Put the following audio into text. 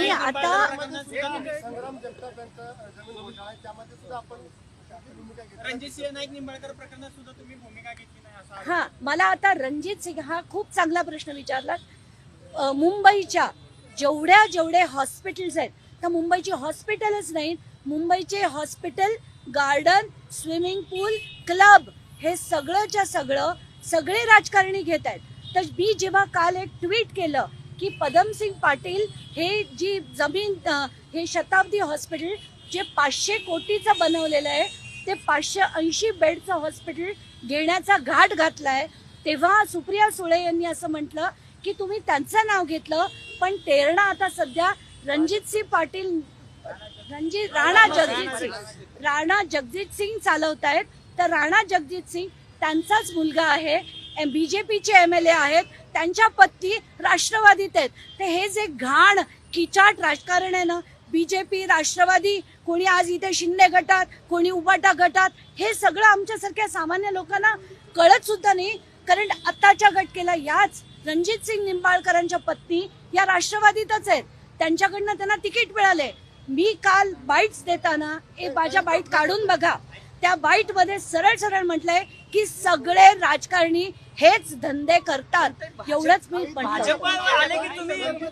नाही आता संग्राम जगताप यांचा जमीन घोटाळा आहे त्यामध्ये सुद्धा आपण आपली भूमिका घेतली. रणजित सिंह नाईक निंबाळकर प्रकरणात सुद्धा तुम्ही भूमिका घेतली नाही असा आरोप हा मला आता रणजित सिंग हा खूप चांगला प्रश्न विचारला. अ, मुंबईच्या जेवढ्या जेवढे हॉस्पिटल्स आहेत तर मुंबईची हॉस्पिटलच नाहीत मुंबईचे hospital garden swimming pool club हे सगळंच्या सगळं सगळे राजकारणी घेत आहेत. तर मी जेव्हा काल एक ट्विट केलं की पदमसिंग पाटील हे जी जमीन हे शताब्दी हॉस्पिटल जे पाचशे कोटीचं बनवलेलं आहे ते पाचशे ऐंशी बेडचं हॉस्पिटल घेण्याचा घाट घातलाय. तेव्हा सुप्रिया सुळे यांनी असं म्हटलं की तुम्ही त्यांचं नाव घेतलं पण तेरणा आता सध्या रणजित सिंह पाटील रणजित राणा जगजित सिंग राणा जगजित सिंग चालवत आहेत तर राणा जगजित सिंग त्यांचाच मुलगा आहे. बीजेपीचे एम एल ए आहेत. त्यांच्या पत्नी राष्ट्रवादीत आहेत. तर हे जे घाण किचाट राजकारण आहे ना बीजेपी राष्ट्रवादी कोणी आज इथे शिंदे गटात कोणी उबाटा गटात हे सगळं आमच्यासारख्या सामान्य लोकांना कळत सुद्धा नाही. कारण आताच्या गटकेला याच रणजित सिंग निंबाळकरांच्या पत्नी या राष्ट्रवादीतच आहेत. त्यांच्याकडनं त्यांना तिकीट मिळाले मी काल बाईट्स देताना ए माझ्या बाईट काढून बघा. त्या बाईटमध्ये सरळ सरळ म्हटलंय की सगळे राजकारणी हेच धंदे करतात. एवढंच मी भाजपवर आले की तुम्ही